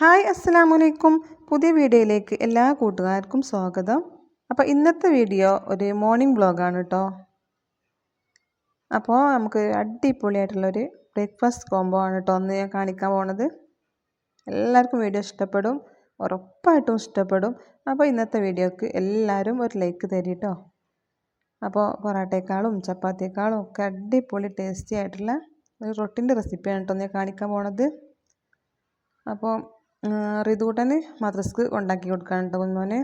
Hi അസ്സലാമു അലൈക്കും പുതിയ വീഡിയോയിലേക്ക് എല്ലാ കൂട്ടുകാർക്കും സ്വാഗതം. അപ്പോൾ ഇന്നത്തെ വീഡിയോ ഒരു മോർണിംഗ് വ്ളോഗാണ് കേട്ടോ അപ്പോൾ നമുക്ക് അടിപൊളിയായിട്ടുള്ളൊരു ബ്രേക്ക്ഫാസ്റ്റ് കോംബോ ആണ് കേട്ടോ ഒന്ന് ഞാൻ കാണിക്കാൻ പോണത്. എല്ലാവർക്കും വീഡിയോ ഇഷ്ടപ്പെടും ഉറപ്പായിട്ടും ഇഷ്ടപ്പെടും. അപ്പോൾ ഇന്നത്തെ വീഡിയോക്ക് എല്ലാവരും ഒരു ലൈക്ക് തരി അപ്പോൾ പൊറാട്ടയേക്കാളും ചപ്പാത്തിയേക്കാളും ഒക്കെ അടിപൊളി ടേസ്റ്റി ആയിട്ടുള്ള ഒരു റൊട്ടിന്റെ റെസിപ്പിയാണ് കേട്ടോ ഞാൻ കാണിക്കാൻ പോണത്. അപ്പോൾ റിതൂട്ടന് മദ്രസ്ക്ക് ഉണ്ടാക്കി കൊടുക്കാൻ കേട്ടോ കുഞ്ഞോന്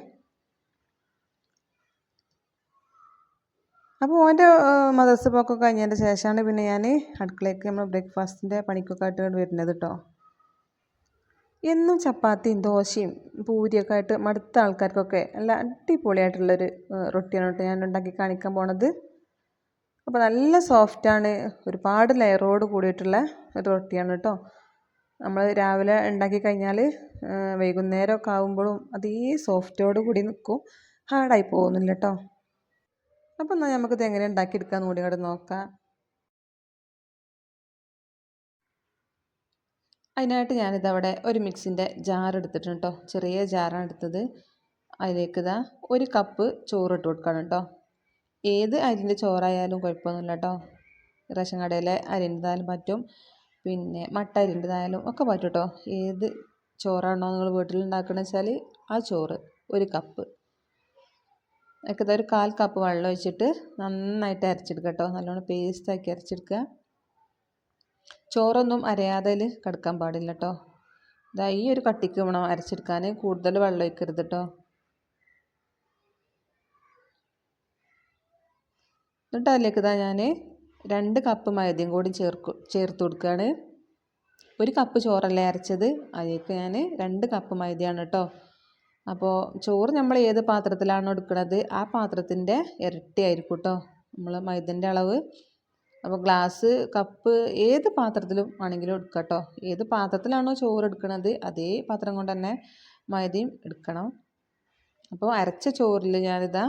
അപ്പോൾ ഓന്റെ മദ്രസ് പോക്കൊക്കെ കഴിഞ്ഞതിന്റെ ശേഷമാണ് പിന്നെ ഞാൻ അടുക്കളയ്ക്ക് നമ്മൾ ബ്രേക്ക്ഫാസ്റ്റിന്റെ പണിക്കൊക്കെ ആയിട്ട് വരുന്നത് കേട്ടോ എന്നും ചപ്പാത്തിയും ദോശയും പൂരിയൊക്കെ ആയിട്ട് മടുത്ത ആൾക്കാർക്കൊക്കെ നല്ല അടിപൊളിയായിട്ടുള്ളൊരു റൊട്ടിയാണ് കേട്ടോ ഞാൻ ഉണ്ടാക്കി കാണിക്കാൻ പോണത്. അപ്പോൾ നല്ല സോഫ്റ്റാണ് ഒരുപാട് ലെയറോട് കൂടിയിട്ടുള്ള ഒരു റൊട്ടിയാണ് കേട്ടോ നമ്മൾ രാവിലെ ഉണ്ടാക്കി കഴിഞ്ഞാൽ വൈകുന്നേരമൊക്കെ ആകുമ്പോഴും അതേ സോഫ്റ്റോട് കൂടി നിൽക്കും. ഹാർഡായി പോകുന്നില്ല കേട്ടോ. അപ്പം എന്നാൽ നമുക്കിത് എങ്ങനെ ഉണ്ടാക്കിയെടുക്കാമെന്ന് കൂടി അവിടെ നോക്കാം. അതിനായിട്ട് ഞാനിതവിടെ ഒരു മിക്സിന്റെ ജാർ എടുത്തിട്ടുണ്ട് കേട്ടോ. ചെറിയ ജാറാണ് എടുത്തത്. അതിലേക്ക് ഇതാ ഒരു കപ്പ് ചോറ് ഇട്ട് കൊടുക്കണം കേട്ടോ. ഏത് അരിന്റെ ചോറായാലും കുഴപ്പമൊന്നുമില്ല കേട്ടോ. റേഷൻ കടയിലെ അരിന്റെതായാലും പറ്റും. പിന്നെ മട്ട അരിന്റെതായാലും ഒക്കെ പറ്റും കേട്ടോ ഏത് ചോറാണോ നിങ്ങൾ വീട്ടിൽ ഉണ്ടാക്കണമെന്ന് വെച്ചാൽ ആ ചോറ് ഒരു കപ്പ്. ഒക്കെ ഒരു കാൽ കപ്പ് വെള്ളം ഒഴിച്ചിട്ട് നന്നായിട്ട് അരച്ചെടുക്കുക കേട്ടോ. നല്ലോണം പേസ്റ്റാക്കി അരച്ചെടുക്കുക. ചോറൊന്നും അരയാതെ കിടക്കാൻ പാടില്ല കേട്ടോ. ഇതാ ഈ ഒരു കട്ടിക്ക് വേണം അരച്ചെടുക്കാൻ. കൂടുതൽ വെള്ളം ഒഴിക്കരുത് കേട്ടോ. എന്നിട്ട് അതിലേക്ക് ഇതാ ഞാൻ രണ്ട് കപ്പ് മൈദയും കൂടി ചേർക്ക് ചേർത്ത് കൊടുക്കുകയാണ്. ഒരു കപ്പ് ചോറല്ലേ അരച്ചത്? അതിലേക്ക് ഞാൻ രണ്ട് കപ്പ് മൈദയാണ് കേട്ടോ അപ്പോൾ ചോറ് നമ്മൾ ഏത് പാത്രത്തിലാണോ എടുക്കുന്നത് ആ പാത്രത്തിന്റെ ഇരട്ടി ആയിരിക്കും കേട്ടോ നമ്മൾ മൈദന്റെ അളവ്. അപ്പോൾ ഗ്ലാസ് കപ്പ് ഏത് പാത്രത്തിലും ആണെങ്കിലും എടുക്കുക കേട്ടോ ഏത് പാത്രത്തിലാണോ ചോറ് എടുക്കുന്നത് അതേ പാത്രം കൊണ്ട് തന്നെ മൈദയും എടുക്കണം. അപ്പോൾ അരച്ച ചോറിൽ ഞാനിതാ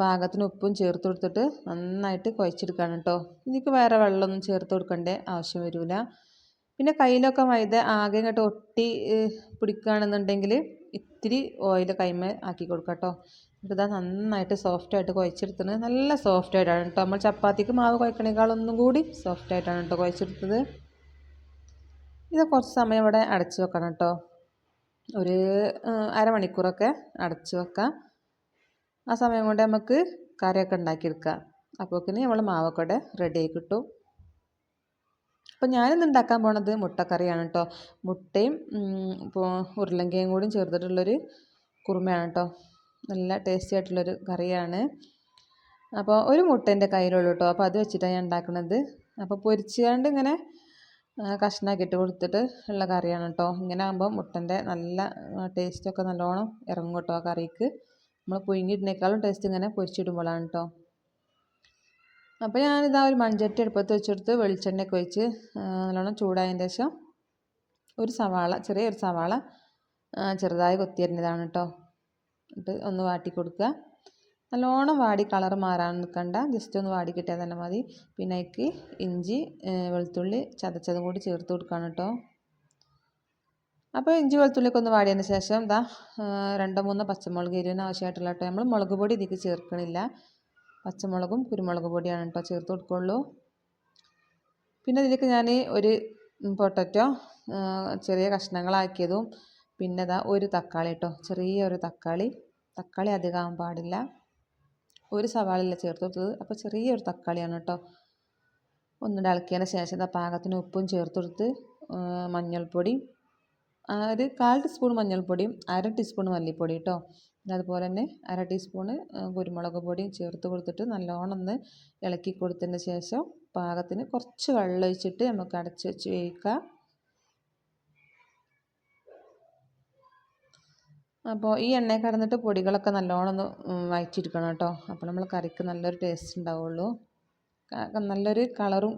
പാകത്തിന് ഉപ്പും ചേർത്ത് കൊടുത്തിട്ട് നന്നായിട്ട് കുഴച്ചെടുക്കണം കേട്ടോ. ഇതിക്ക് വേറെ വെള്ളമൊന്നും ചേർത്ത് കൊടുക്കേണ്ട ആവശ്യം വരില്ല പിന്നെ കയ്യിലൊക്കെ മൈദ ആകെ ഇങ്ങോട്ട് ഒട്ടി പിടിക്കുകയാണെന്നുണ്ടെങ്കിൽ ഇത്തിരി ഓയിൽ കൈമ ആക്കി കൊടുക്കുക കേട്ടോ. ഇതാ നന്നായിട്ട് സോഫ്റ്റായിട്ട് കുഴച്ചെടുത്തത്. നല്ല സോഫ്റ്റായിട്ടാണ് കേട്ടോ. നമ്മൾ ചപ്പാത്തിക്ക് മാവ് കുഴക്കണേക്കാളൊന്നും കൂടി സോഫ്റ്റായിട്ടാണ് കേട്ടോ കുഴച്ചെടുത്തത്. ഇത് കുറച്ച് സമയം ഇവിടെ അടച്ച് വെക്കണം കേട്ടോ. ഒരു അരമണിക്കൂറൊക്കെ അടച്ചു വെക്കാം. ആ സമയം കൊണ്ട് നമുക്ക് കറിയൊക്കെ ഉണ്ടാക്കിയെടുക്കാം. പിന്നെ നമ്മൾ മാവൊക്കെ ഇവിടെ റെഡി ആയി കിട്ടും. അപ്പോൾ ഞാനിന്ന് ഉണ്ടാക്കാൻ പോണത് മുട്ടക്കറിയാണ് കേട്ടോ മുട്ടയും ഉരുളങ്കയും കൂടിയും ചേർത്തിട്ടുള്ളൊരു കുറുമയാണ് കേട്ടോ നല്ല ടേസ്റ്റി ആയിട്ടുള്ളൊരു കറിയാണ്. അപ്പോൾ ഒരു മുട്ടേന്റെ കയ്യിലുള്ളൂ കേട്ടോ അപ്പോൾ അത് വെച്ചിട്ടാണ് ഞാൻ ഉണ്ടാക്കുന്നത് അപ്പോൾ പൊരിച്ചുകൊണ്ട് ഇങ്ങനെ കഷ്ണാക്കിയിട്ട് കൊടുത്തിട്ട് ഉള്ള കറിയാണ് കേട്ടോ ഇങ്ങനെ ആകുമ്പോൾ മുട്ടന്റെ നല്ല ടേസ്റ്റൊക്കെ നല്ലോണം ഇറങ്ങും കേട്ടോ ആ കറിക്ക്. നമ്മൾ പുഴുങ്ങിയിട്ടിനേക്കാളും ടേസ്റ്റ് ഇങ്ങനെ പൊരിച്ചിടുമ്പോഴാണ് കേട്ടോ അപ്പോൾ ഞാനിതാ ഒരു മൺചട്ടി അടുപ്പത്ത് വെച്ചെടുത്ത് വെളിച്ചെണ്ണയൊക്കെ ഒഴിച്ച് നല്ലോണം ചൂടായതിന് ശേഷം ഒരു സവാള ചെറിയൊരു സവാള ചെറുതായി കൊത്തിയരിഞ്ഞതാണ് കേട്ടോ എന്നിട്ട് ഒന്ന് വാട്ടി കൊടുക്കുക. നല്ലോണം വാടി കളർ മാറാൻ നിൽക്കണ്ട. ജസ്റ്റ് ഒന്ന് വാടി കിട്ടിയാൽ തന്നെ മതി. പിന്നെ ഇഞ്ചി വെളുത്തുള്ളി ചതച്ചതും കൂടി ചേർത്ത് കൊടുക്കുകയാണ് കേട്ടോ അപ്പോൾ ഇഞ്ചി വെളുത്തുള്ളിയൊക്കെ ഒന്ന് വാടിയതിന് ശേഷം ഇതാ രണ്ടോ മൂന്നോ പച്ചമുളക് എരിവിന് ആവശ്യമായിട്ടുള്ള കേട്ടോ. നമ്മൾ മുളക് പൊടി ഇതിലേക്ക് ചേർക്കണില്ല. പച്ചമുളകും കുരുമുളക് പൊടിയാണ് കേട്ടോ ചേർത്ത് കൊടുക്കുള്ളൂ. പിന്നെ ഇതിലേക്ക് ഞാൻ ഒരു പൊട്ടറ്റോ ചെറിയ കഷ്ണങ്ങളാക്കിയതും പിന്നെ ഇതാ ഒരു തക്കാളി കേട്ടോ ചെറിയ ഒരു തക്കാളി. തക്കാളി അധികം പാടില്ല. ഒരു സവാളില്ല ചേർത്ത് കൊടുത്തത്. അപ്പോൾ ചെറിയൊരു തക്കാളിയാണ് കേട്ടോ. ഒന്ന് ഇളക്കിയതിന് ശേഷം ഇതാ പാകത്തിന് ഉപ്പും ചേർത്ത് കൊടുത്ത് മഞ്ഞൾപ്പൊടി ഒരു കാൽ ടീസ്പൂൺ മഞ്ഞൾപ്പൊടിയും അര ടീസ്പൂൺ മല്ലിപ്പൊടി കേട്ടോ അതുപോലെ തന്നെ അര ടീസ്പൂൺ കുരുമുളക് പൊടിയും ചേർത്ത് കൊടുത്തിട്ട് നല്ലോണം ഒന്ന് ഇളക്കി കൊടുത്തതിന് ശേഷം പാകത്തിന് കുറച്ച് വെള്ളം ഒഴിച്ചിട്ട് നമുക്ക് അടച്ച് വെച്ച് വേവിക്കാം. അപ്പോൾ ഈ എണ്ണയിൽ കടന്നിട്ട് പൊടികളൊക്കെ നല്ലോണം ഒന്ന് വഴറ്റിയെടുക്കണം കേട്ടോ അപ്പോൾ നമ്മൾ കറിക്ക് നല്ലൊരു ടേസ്റ്റ് ഉണ്ടാവുള്ളൂ. നല്ലൊരു കളറും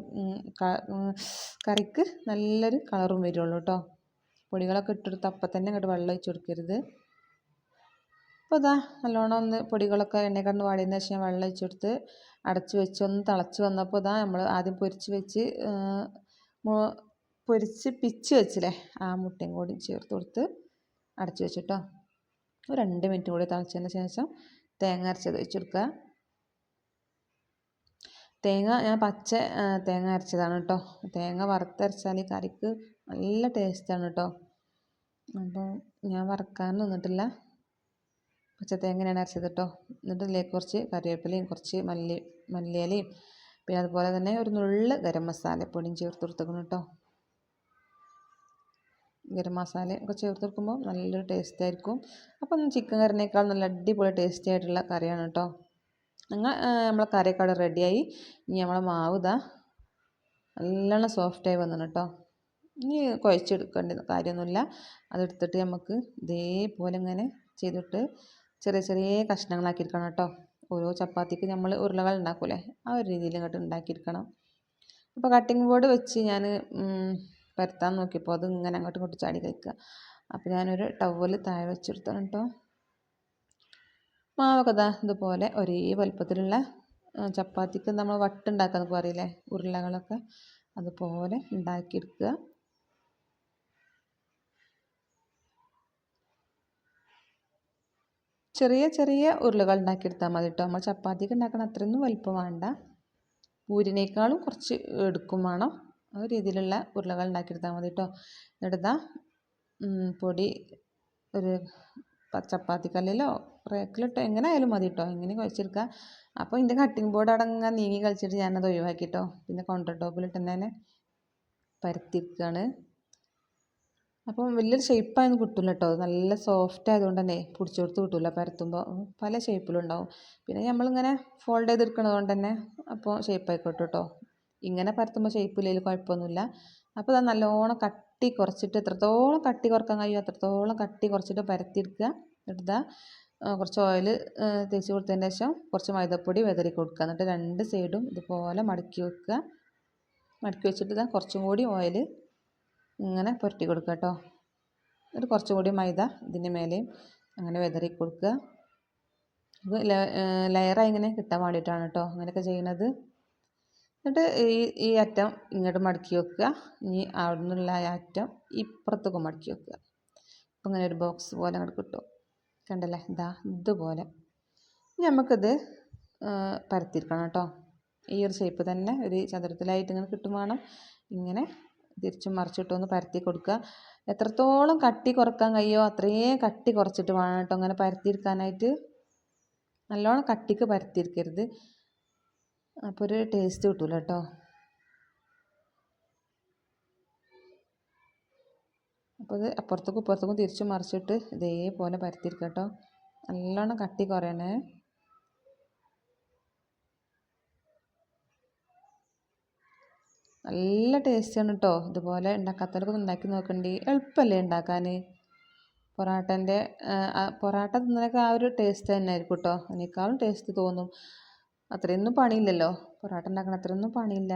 കറിക്ക് നല്ലൊരു കളറും വരുള്ളൂ കേട്ടോ പൊടികളൊക്കെ ഇട്ടെടുത്ത് അപ്പം തന്നെ അങ്ങോട്ട് വെള്ളം ഒഴിച്ച് കൊടുക്കരുത്. അപ്പോൾ ഇതാ നല്ലോണം ഒന്ന് പൊടികളൊക്കെ എണ്ണ കണ്ട് വാടിയതിന് ശേഷം വെള്ളം ഒഴിച്ച് കൊടുത്ത് അടച്ച് വെച്ച് ഒന്ന് തിളച്ച് വന്നപ്പോൾ ഇതാ നമ്മൾ ആദ്യം പൊരിച്ച് വെച്ച് പൊരിച്ച് പിച്ച് വെച്ചില്ലേ ആ മുട്ടയും കൂടി ചേർത്ത് കൊടുത്ത് അടച്ച് വെച്ചിട്ടോ ഒരു രണ്ട് മിനിറ്റ് കൂടി തിളച്ചതിന് ശേഷം തേങ്ങ അരച്ചത് വെച്ച് കൊടുക്കുക. തേങ്ങ ഞാൻ പച്ച തേങ്ങ അരച്ചതാണ് കേട്ടോ തേങ്ങ വറുത്തരച്ചാൽ കറിക്ക് നല്ല ടേസ്റ്റാണ് കേട്ടോ അപ്പോൾ ഞാൻ വറക്കാൻ നിന്നിട്ടില്ല. പച്ച തേങ്ങയാണ് അരച്ചത് കേട്ടോ എന്നിട്ട് ഇതിലേക്ക് കുറച്ച് കറിവേപ്പിലയും കുറച്ച് മല്ലി മല്ലിയിലയും പിന്നെ അതുപോലെ തന്നെ ഒരു നുള്ള് ഗരം മസാലപ്പൊടിയും ചേർത്ത് കൊടുത്തേക്കണം കേട്ടോ ഗരം മസാല ഒക്കെ ചേർത്ത് കൊടുക്കുമ്പോൾ നല്ലൊരു ടേസ്റ്റ് ആയിരിക്കും. അപ്പം ചിക്കൻ കറിനേക്കാൾ നല്ല അടിപൊളി ടേസ്റ്റി ആയിട്ടുള്ള കറിയാണ് കേട്ടോ നിങ്ങൾ നമ്മളെ കറിയൊക്കെ അവിടെ റെഡിയായി ഇനി നമ്മളെ മാവ് ഇതാ നല്ലോണം സോഫ്റ്റായി വന്നു കേട്ടോ ഇനി കുഴച്ചെടുക്കേണ്ട കാര്യമൊന്നുമില്ല. അതെടുത്തിട്ട് നമുക്ക് ഇതേപോലെ ഇങ്ങനെ ചെയ്തിട്ട് ചെറിയ ചെറിയ കഷ്ണങ്ങളാക്കി എടുക്കണം കേട്ടോ. ഓരോ ചപ്പാത്തിക്ക് നമ്മൾ ഉരുളകൾ ഉണ്ടാക്കൂലേ? ആ ഒരു രീതിയിൽ ഇങ്ങോട്ട് ഉണ്ടാക്കിയിരിക്കണം അപ്പോൾ കട്ടിംഗ് ബോർഡ് വെച്ച് ഞാൻ പരത്താൻ നോക്കിയപ്പോൾ അത് ഇങ്ങനെ അങ്ങോട്ട് ഇങ്ങോട്ട് ചാടി കഴിക്കുക അപ്പോൾ ഞാനൊരു ടവൽ താഴെ വെച്ചെടുത്താണ് കേട്ടോ. മാവൊക്കെ ഇതാ ഇതുപോലെ ഒരേ വലുപ്പത്തിലുള്ള ചപ്പാത്തിക്ക് നമ്മൾ വട്ടുണ്ടാക്കാന്നൊക്കെ പറയില്ലേ? ഉരുളകളൊക്കെ അതുപോലെ ഉണ്ടാക്കിയെടുക്കുക. ചെറിയ ചെറിയ ഉരുളകൾ ഉണ്ടാക്കിയെടുത്താൽ മതി കേട്ടോ നമ്മൾ ചപ്പാത്തിക്ക് ഉണ്ടാക്കണ അത്രയൊന്നും വലിപ്പം വേണ്ട. പൂരിനേക്കാളും കുറച്ച് എടുക്കും വേണം. ആ രീതിയിലുള്ള ഉരുളകൾ ഉണ്ടാക്കിയെടുത്താൽ മതി കേട്ടോ എന്നിട്ട് പൊടി ഒരു ചപ്പാത്തിക്കല്ലിലോ റേക്കിലിട്ടോ എങ്ങനെ ആയാലും മതി കേട്ടോ എങ്ങനെ കുഴച്ചെടുക്കുക അപ്പോൾ ഇതിന്റെ കട്ടിംഗ് ബോർഡ് അടങ്ങാൻ നീങ്ങി കളിച്ചിട്ട് ഞാനത് ഒഴിവാക്കി കേട്ടോ പിന്നെ കൗണ്ടർ ടോപ്പിലിട്ട് തന്നെ പരത്തിയിരിക്കുകയാണ് അപ്പം വലിയൊരു ഷേപ്പായൊന്നും കിട്ടില്ല കേട്ടോ നല്ല സോഫ്റ്റ് ആയതുകൊണ്ട് തന്നെ പിടിച്ചു കൊടുത്ത് കിട്ടില്ല പരത്തുമ്പോൾ പല ഷേപ്പിലുണ്ടാവും പിന്നെ നമ്മളിങ്ങനെ ഫോൾഡ് ചെയ്തെടുക്കണത് കൊണ്ട് തന്നെ അപ്പോൾ ഷേപ്പ് കിട്ടും കേട്ടോ ഇങ്ങനെ പരത്തുമ്പോൾ ഷേപ്പില്ലെങ്കിൽ കുഴപ്പമൊന്നുമില്ല. അപ്പോൾ അത് നല്ലോണം കട്ടി കുറച്ചിട്ട് എത്രത്തോളം കട്ടി കുറയ്ക്കാൻ കഴിയും അത്രത്തോളം കട്ടി കുറച്ചിട്ട് പരത്തിയെടുക്കുക. എന്നിട്ട് കുറച്ച് ഓയിൽ തേച്ച് കൊടുത്തതിന് ശേഷം കുറച്ച് മൈദപ്പൊടി വിതറി കൊടുക്കുക. എന്നിട്ട് രണ്ട് സൈഡും ഇതുപോലെ മടക്കി വെക്കുക. മടക്കി വെച്ചിട്ട് ഇതാ കുറച്ചും കൂടി ഓയിൽ ഇങ്ങനെ പുരട്ടി കൊടുക്കുക കേട്ടോ. എന്നിട്ട് കുറച്ചും കൂടി മൈദ ഇതിന്റെ മേലെയും അങ്ങനെ വിതറി കൊടുക്കുക. ഇത് ലെയറായി ഇങ്ങനെ കിട്ടാൻ വേണ്ടിയിട്ടാണ് കേട്ടോ അങ്ങനെയൊക്കെ ചെയ്യുന്നത് എന്നിട്ട് ഈ ഈ അറ്റം ഇങ്ങോട്ട് മടക്കി വെക്കുക. ഇനി അവിടെ നിന്നുള്ള ആ അറ്റം ഇപ്പുറത്തേക്ക് മടക്കി വെക്കുക. അപ്പം ഇങ്ങനെ ഒരു ബോക്സ് പോലെ അങ്ങോട്ട് കിട്ടും. കണ്ടല്ലേ? ഇതാ ഇതുപോലെ. ഇനി നമുക്കിത് പരത്തിയിരിക്കണം കേട്ടോ. ഈ ഒരു ഷേപ്പ് തന്നെ ഒരു ചതുരത്തിലായിട്ട് ഇങ്ങനെ കിട്ടും വേണം. ഇങ്ങനെ തിരിച്ചും മറിച്ചിട്ടൊന്ന് പരത്തി കൊടുക്കുക. എത്രത്തോളം കട്ടി കുറയ്ക്കാൻ കഴിയുമോ അത്രയും കട്ടി കുറച്ചിട്ട് വേണം കേട്ടോ അങ്ങനെ പരത്തിയെടുക്കാനായിട്ട്. നല്ലോണം കട്ടിക്ക് പരത്തിയിരിക്കരുത് അപ്പോൾ ഒരു ടേസ്റ്റ് കിട്ടൂല കേട്ടോ അപ്പോൾ ഇത് അപ്പുറത്തേക്കും ഇപ്പുറത്തേക്കും തിരിച്ചും മറിച്ചിട്ട് ഇതേപോലെ പരത്തിയിരിക്കുക കേട്ടോ നല്ലോണം കട്ടി കുറയണേ. നല്ല ടേസ്റ്റാണ് കേട്ടോ ഇതുപോലെ ഉണ്ടാക്കാത്തവർക്ക് ഉണ്ടാക്കി നോക്കണ്ടി. എളുപ്പമല്ലേ ഉണ്ടാക്കാൻ പൊറാട്ടന്റെ പൊറാട്ട തിന്നണൊക്കെ ആ ഒരു ടേസ്റ്റ് തന്നെ ആയിരിക്കും കേട്ടോ അതിനേക്കാളും ടേസ്റ്റ് തോന്നും. അത്രയൊന്നും പണിയില്ലല്ലോ. പൊറാട്ട ഉണ്ടാക്കണ അത്രയൊന്നും പണിയില്ല.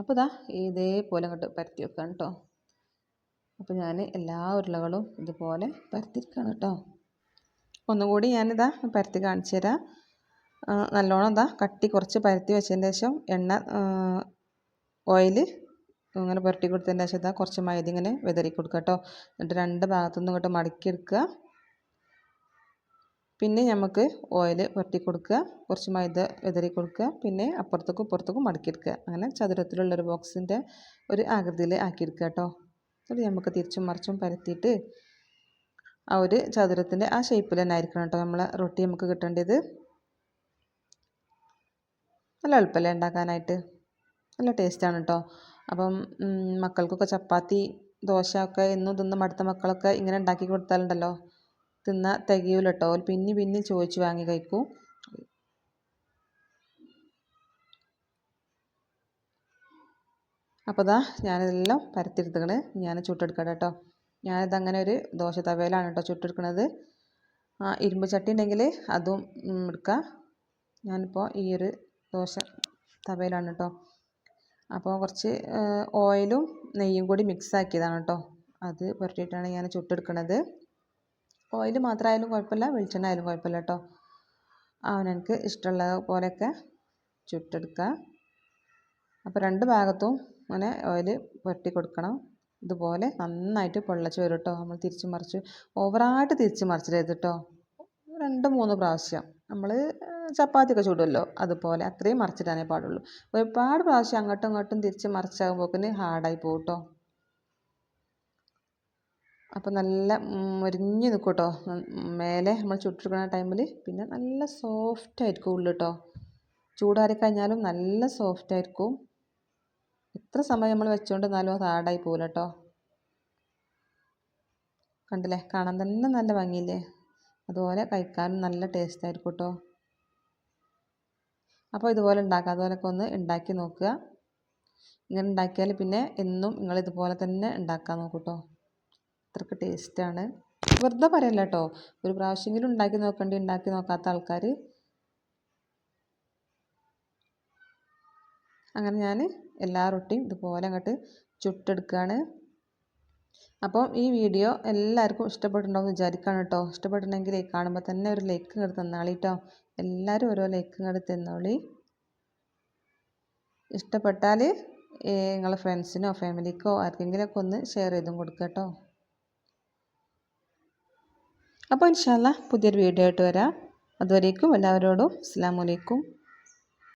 അപ്പോൾ ഇതാ ഇതേപോലെ അങ്ങോട്ട് പരത്തി വെക്കാം കേട്ടോ അപ്പോൾ ഞാൻ എല്ലാ ഉരുളകളും ഇതുപോലെ പരത്തിരിക്കുകയാണ് കേട്ടോ ഒന്നുകൂടി ഞാനിതാ പരത്തി കാണിച്ചു തരാം നല്ലോണം ഇതാ കട്ടി കുറച്ച് പരത്തി വെച്ചതിന് ശേഷം എണ്ണ ഓയിൽ ഇങ്ങനെ പുരട്ടി കൊടുത്തതിന് ശേഷം ഇതാ കുറച്ച് മൈദ ഇങ്ങനെ വിതറി കൊടുക്കുക കേട്ടോ. എന്നിട്ട് രണ്ട് ഭാഗത്തുനിന്ന് ഇങ്ങോട്ട് മടക്കിയെടുക്കുക പിന്നെ നമുക്ക് ഓയിൽ പുരട്ടി കൊടുക്കുക. കുറച്ച് മൈദ വിതറി കൊടുക്കുക. പിന്നെ അപ്പുറത്തേക്കും ഇപ്പുറത്തേക്കും മടക്കിയെടുക്കുക അങ്ങനെ ചതുരത്തിലുള്ളൊരു ബോക്സിന്റെ ഒരു ആകൃതിയിൽ ആക്കിയെടുക്കുക കേട്ടോ. എന്നിട്ട് നമുക്ക് തിരിച്ചും മറിച്ചും പരത്തിയിട്ട് ആ ഒരു ചതുരത്തിന്റെ ആ ഷേപ്പിൽ തന്നെ ആയിരിക്കണം കേട്ടോ നമ്മളെ റൊട്ടി നമുക്ക് കിട്ടേണ്ടത്. നല്ല എളുപ്പമല്ലേ ഉണ്ടാക്കാനായിട്ട്. നല്ല ടേസ്റ്റാണ് കേട്ടോ അപ്പം മക്കൾക്കൊക്കെ ചപ്പാത്തി ദോശ ഒക്കെ എന്നും തിന്ന് മടുത്ത മക്കളൊക്കെ ഇങ്ങനെ ഉണ്ടാക്കി കൊടുത്താലുണ്ടല്ലോ. തിന്ന തികയൂല കേട്ടോ പിന്നെ പിന്നെ ചോദിച്ച് വാങ്ങി കഴിക്കും. അപ്പോൾ ഇതാ ഞാനിതെല്ലാം പരത്തിയെടുത്തുക്കണ്. ഞാൻ ചുട്ടെടുക്കട്ടെ കേട്ടോ ഞാനിത് അങ്ങനെ ഒരു ദോശ തവയിലാണ് കേട്ടോ ചുട്ടെടുക്കണത്. ഇരുമ്പ് ചട്ടി ഉണ്ടെങ്കിൽ അതും എടുക്കാം. ഞാനിപ്പോൾ ഈ ഒരു ദോശ തവയിലാണ് കേട്ടോ അപ്പോൾ കുറച്ച് ഓയിലും നെയ്യും കൂടി മിക്സ് ആക്കിയതാണ് കേട്ടോ അത് പുരട്ടിയിട്ടാണ് ഞാൻ ചുട്ടെടുക്കുന്നത് ഓയിൽ മാത്രമായാലും കുഴപ്പമില്ല വെളിച്ചെണ്ണ ആയാലും കുഴപ്പമില്ല കേട്ടോ അവനവനക്ക് ഇഷ്ടമുള്ള പോലെയൊക്കെ ചുട്ടെടുക്കുക അപ്പോൾ രണ്ട് ഭാഗത്തും അങ്ങനെ ഓയിൽ പുരട്ടി കൊടുക്കണം. ഇതുപോലെ നന്നായിട്ട് പൊള്ളച്ച് വരും കേട്ടോ നമ്മൾ തിരിച്ച് മറിച്ച് ഓവറായിട്ട് തിരിച്ച് മറിച്ചിടരുത് കേട്ടോ രണ്ട് മൂന്ന് പ്രാവശ്യം. നമ്മൾ ചപ്പാത്തിയൊക്കെ ചുടുമല്ലോ അതുപോലെ അത്രയും മറിച്ചിടാനേ പാടുള്ളൂ. ഒരുപാട് പ്രാവശ്യം അങ്ങോട്ടും ഇങ്ങോട്ടും തിരിച്ച് മറിച്ചാകുമ്പോക്കിന് ഹാർഡായി പോകും കേട്ടോ അപ്പോൾ നല്ല മുരിഞ്ഞ് നിൽക്കും കേട്ടോ മേലെ നമ്മൾ ചുട്ടെടുക്കുന്ന ടൈമിൽ പിന്നെ നല്ല സോഫ്റ്റ് ആയിരിക്കും ഉള്ളു കേട്ടോ ചൂടാറി കഴിഞ്ഞാലും നല്ല സോഫ്റ്റ് ആയിരിക്കും എത്ര സമയം നമ്മൾ വെച്ചുകൊണ്ട് എന്നാലും അത് ഹാർഡായി പോകില്ല കേട്ടോ കണ്ടില്ലേ? കാണാൻ തന്നെ നല്ല ഭംഗിയില്ലേ? അതുപോലെ കഴിക്കാനും നല്ല ടേസ്റ്റ് ആയിരിക്കും കേട്ടോ അപ്പോൾ ഇതുപോലെ ഉണ്ടാക്കുക അതുപോലൊക്കെ ഒന്ന് ഉണ്ടാക്കി നോക്കുക. ഇങ്ങനെ ഉണ്ടാക്കിയാൽ പിന്നെ എന്നും നിങ്ങൾ ഇതുപോലെ തന്നെ ഉണ്ടാക്കാൻ നോക്കും കേട്ടോ അത്രയ്ക്ക് ടേസ്റ്റാണ് വെറുതെ പറയല്ല കേട്ടോ ഒരു പ്രാവശ്യമെങ്കിലും ഉണ്ടാക്കി നോക്കേണ്ടി ഉണ്ടാക്കി നോക്കാത്ത ആൾക്കാർ അങ്ങനെ ഞാൻ എല്ലാ റൊട്ടിയും ഇതുപോലെ അങ്ങോട്ട് ചുട്ടെടുക്കുകയാണ്. അപ്പോൾ ഈ വീഡിയോ എല്ലാവർക്കും ഇഷ്ടപ്പെട്ടിട്ടുണ്ടാവും വിചാരിക്കുകയാണ് കേട്ടോ. ഇഷ്ടപ്പെട്ടിട്ടുണ്ടെങ്കിൽ കാണുമ്പോൾ തന്നെ ഒരു ലൈക്ക് ഇങ്ങോട്ട് തന്നാളി കേട്ടോ എല്ലാവരും ഓരോ ലൈക്ക് ഇങ്ങോട്ട് തന്നോളി. ഇഷ്ടപ്പെട്ടാൽ നിങ്ങളെ ഫ്രണ്ട്സിനോ ഫാമിലിക്കോ ആർക്കെങ്കിലുമൊക്കെ ഒന്ന് ഷെയർ ചെയ്തും കൊടുക്കുക കേട്ടോ അപ്പോൾ ഇൻഷാല്ല പുതിയൊരു വീഡിയോ ആയിട്ട് വരാം. അതുവരേക്കും എല്ലാവരോടും അസ്സാം വലൈക്കും